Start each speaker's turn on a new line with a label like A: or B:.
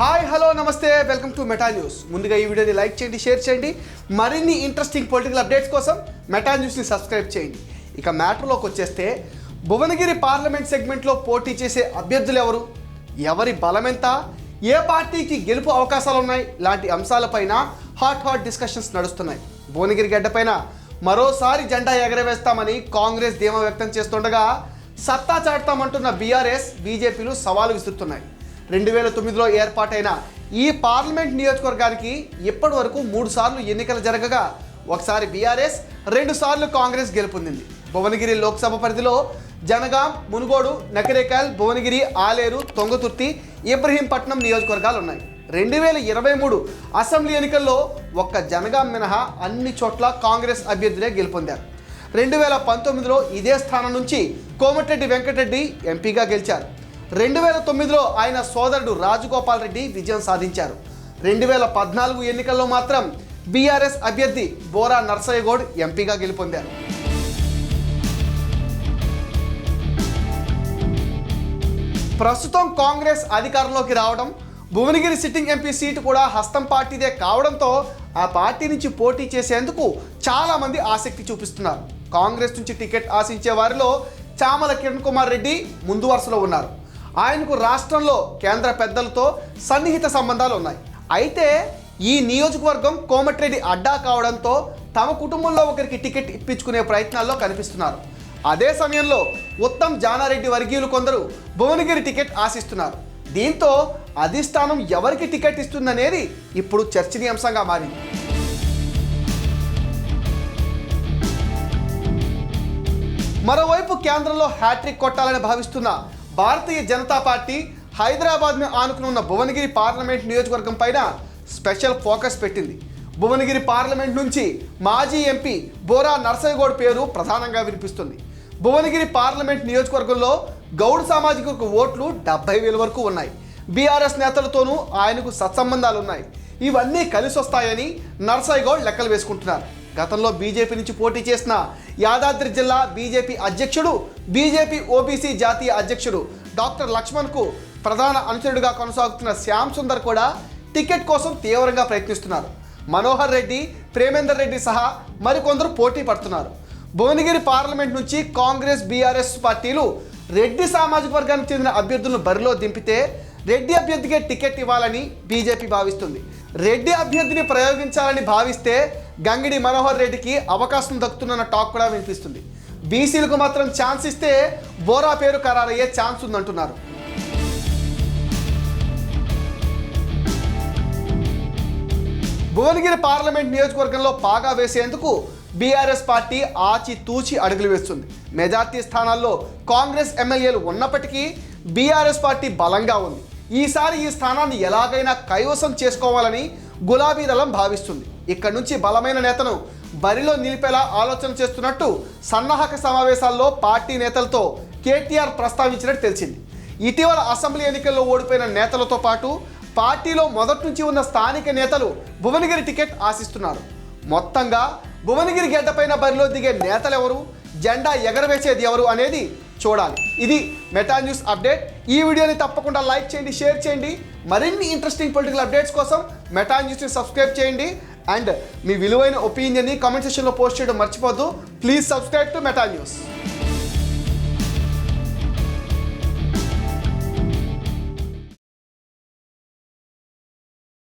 A: Hi hello నమస్తే. Welcome to Meta News. ముందుగా ఈ వీడియోని లైక్ చేయండి షేర్ చేయండి. మరిన్ని ఇంట్రెస్టింగ్ పొలిటికల్ అప్డేట్స్ కోసం మెటా న్యూస్ని సబ్స్క్రైబ్ చేయండి. ఇక మ్యాటర్లోకి వచ్చేస్తే భువనగిరి పార్లమెంట్ సెగ్మెంట్లో పోటీ చేసే అభ్యర్థులు ఎవరు? ఎవరి బలం ఎంత ఏ పార్టీకి గెలుపు అవకాశాలు ఉన్నాయి లాంటి అంశాలపైన హాట్ హాట్ డిస్కషన్స్ నడుస్తున్నాయి. భువనగిరి గడ్డపైన మరోసారి జెండా ఎగరవేస్తామని కాంగ్రెస్ ధీమా వ్యక్తం చేస్తుండగా సత్తా చాటుతామంటున్న బీఆర్ఎస్ బీజేపీలు సవాలు విసురుతున్నాయి. రెండు వేల తొమ్మిదిలో ఏర్పాటైన ఈ పార్లమెంట్ నియోజకవర్గానికి ఇప్పటి వరకు మూడు సార్లు ఎన్నికలు జరగగా ఒకసారి బీఆర్ఎస్ రెండు సార్లు కాంగ్రెస్ గెలుపొందింది. భువనగిరి లోక్సభ పరిధిలో జనగాం మునుగోడు నకరేకల్ భువనగిరి ఆలేరు తొంగతుర్తి ఇబ్రహీంపట్నం నియోజకవర్గాలు ఉన్నాయి రెండు వేల ఇరవై మూడు అసెంబ్లీ ఎన్నికల్లో ఒక్క జనగాం మినహా అన్ని చోట్ల కాంగ్రెస్ అభ్యర్థులే గెలుపొందారు. రెండు వేల పంతొమ్మిదిలో ఇదే స్థానం నుంచి కోమటిరెడ్డి వెంకటరెడ్డి ఎంపీగా గెలిచారు. రెండు వేల తొమ్మిదిలో ఆయన సోదరుడు రాజగోపాల్ రెడ్డి విజయం సాధించారు. రెండు వేల పద్నాలుగు ఎన్నికల్లో మాత్రం బీఆర్ఎస్ అభ్యర్థి బోరా నర్సయ్యగౌడ్ ఎంపీగా గెలుపొందారు. ప్రస్తుతం కాంగ్రెస్ అధికారంలోకి రావడం భువనగిరి సిట్టింగ్ ఎంపీ సీటు కూడా హస్తం పార్టీదే కావడంతో ఆ పార్టీ నుంచి పోటీ చేసేందుకు చాలామంది ఆసక్తి చూపిస్తున్నారు. కాంగ్రెస్ నుంచి టికెట్ ఆశించే వారిలో చామల కిరణ్ కుమార్ రెడ్డి ముందు వరుసలో ఉన్నారు. ఆయనకు రాష్ట్రంలో కేంద్ర పెద్దలతో సన్నిహిత సంబంధాలు ఉన్నాయి. అయితే ఈ నియోజకవర్గం కోమటిరెడ్డి అడ్డా కావడంతో తమ కుటుంబంలో ఒకరికి టికెట్ ఇప్పించుకునే ప్రయత్నాల్లో కనిపిస్తున్నారు. అదే సమయంలో ఉత్తమ్ జానారెడ్డి వర్గీయులు కొందరు భువనగిరి టికెట్ ఆశిస్తున్నారు. దీంతో అధిష్టానం ఎవరికి టికెట్ ఇస్తుందనేది ఇప్పుడు చర్చనీయాంశంగా మారింది. మరోవైపు కేంద్రంలో హ్యాట్రిక్ కొట్టాలని భావిస్తున్న భారతీయ జనతా పార్టీ హైదరాబాద్ను ఆనుకునున్న భువనగిరి పార్లమెంట్ నియోజకవర్గం పైన స్పెషల్ ఫోకస్ పెట్టింది. భువనగిరి పార్లమెంట్ నుంచి మాజీ ఎంపీ బోరా నర్సయ్యగౌడ్ పేరు ప్రధానంగా వినిపిస్తుంది. భువనగిరి పార్లమెంట్ నియోజకవర్గంలో గౌడ్ సామాజిక ఓట్లు డెబ్బై వేల వరకు ఉన్నాయి. బీఆర్ఎస్ నేతలతోనూ ఆయనకు సత్సంబంధాలు ఉన్నాయి. ఇవన్నీ కలిసి వస్తాయని నర్సయ్యగౌడ్ లెక్కలు వేసుకుంటున్నారు. గతంలో బీజేపీ నుంచి పోటీ చేసిన యాదాద్రి జిల్లా బీజేపీ అధ్యక్షుడు బీజేపీ ఓబీసీ జాతీయ అధ్యక్షుడు డాక్టర్ లక్ష్మణ్కు ప్రధాన అనుచరుడిగా కొనసాగుతున్న శ్యామ్ సుందర్ కూడా టికెట్ కోసం తీవ్రంగా ప్రయత్నిస్తున్నారు. మనోహర్ రెడ్డి ప్రేమేందర్ రెడ్డి సహా మరికొందరు పోటీ పడుతున్నారు. భువనగిరి పార్లమెంట్ నుంచి కాంగ్రెస్ బీఆర్ఎస్ పార్టీలు రెడ్డి సామాజిక వర్గానికి చెందిన అభ్యర్థులను బరిలో దింపితే రెడ్డి అభ్యర్థికే టికెట్ ఇవ్వాలని బీజేపీ భావిస్తుంది. రెడ్డి అభ్యర్థిని ప్రయోగించాలని భావిస్తే గంగిడి మనోహర్ రెడ్డికి అవకాశం దక్కుతుందన్న టాక్ కూడా వినిపిస్తుంది. బీసీలకు మాత్రం ఛాన్స్ ఇస్తే బోరా పేరు ఖరారయ్యే ఛాన్స్ ఉందంటున్నారు. భువనగిరి పార్లమెంట్ నియోజకవర్గంలో పాగా వేసేందుకు బీఆర్ఎస్ పార్టీ ఆచి తూచి అడుగులు వేస్తుంది. మెజార్టీ స్థానాల్లో కాంగ్రెస్ ఎమ్మెల్యేలు ఉన్నప్పటికీ బీఆర్ఎస్ పార్టీ బలంగా ఉంది. ఈసారి ఈ స్థానాన్ని ఎలాగైనా కైవసం చేసుకోవాలని గులాబీ దళం భావిస్తుంది. ఇక్కడ నుంచి బలమైన నేతను బరిలో నిలిపేలా ఆలోచన చేస్తున్నట్టు సన్నాహక సమావేశాల్లో పార్టీ నేతలతో కేటీఆర్ ప్రస్తావించినట్టు తెలిసింది. ఇటీవల అసెంబ్లీ ఎన్నికల్లో ఓడిపోయిన నేతలతో పాటు పార్టీలో మొదటి నుంచి ఉన్న స్థానిక నేతలు భువనగిరి టికెట్ ఆశిస్తున్నారు. మొత్తంగా భువనగిరి గడ్డపైన బరిలో దిగే నేతలు ఎవరు జెండా ఎగరవేసేది ఎవరు అనేది చూడాలి. ఇది మెటా న్యూస్ అప్డేట్. ఈ వీడియోని తప్పకుండా లైక్ చేయండి షేర్ చేయండి. మరిన్ని ఇంట్రెస్టింగ్ పొలిటికల్ అప్డేట్స్ కోసం మెటా న్యూస్ని సబ్స్క్రైబ్ చేయండి. అండ్ మీ విలువైన ఒపీనియన్ని కామెంట్ సెక్షన్లో పోస్ట్ చేయడం మర్చిపోద్దు please subscribe to Meta News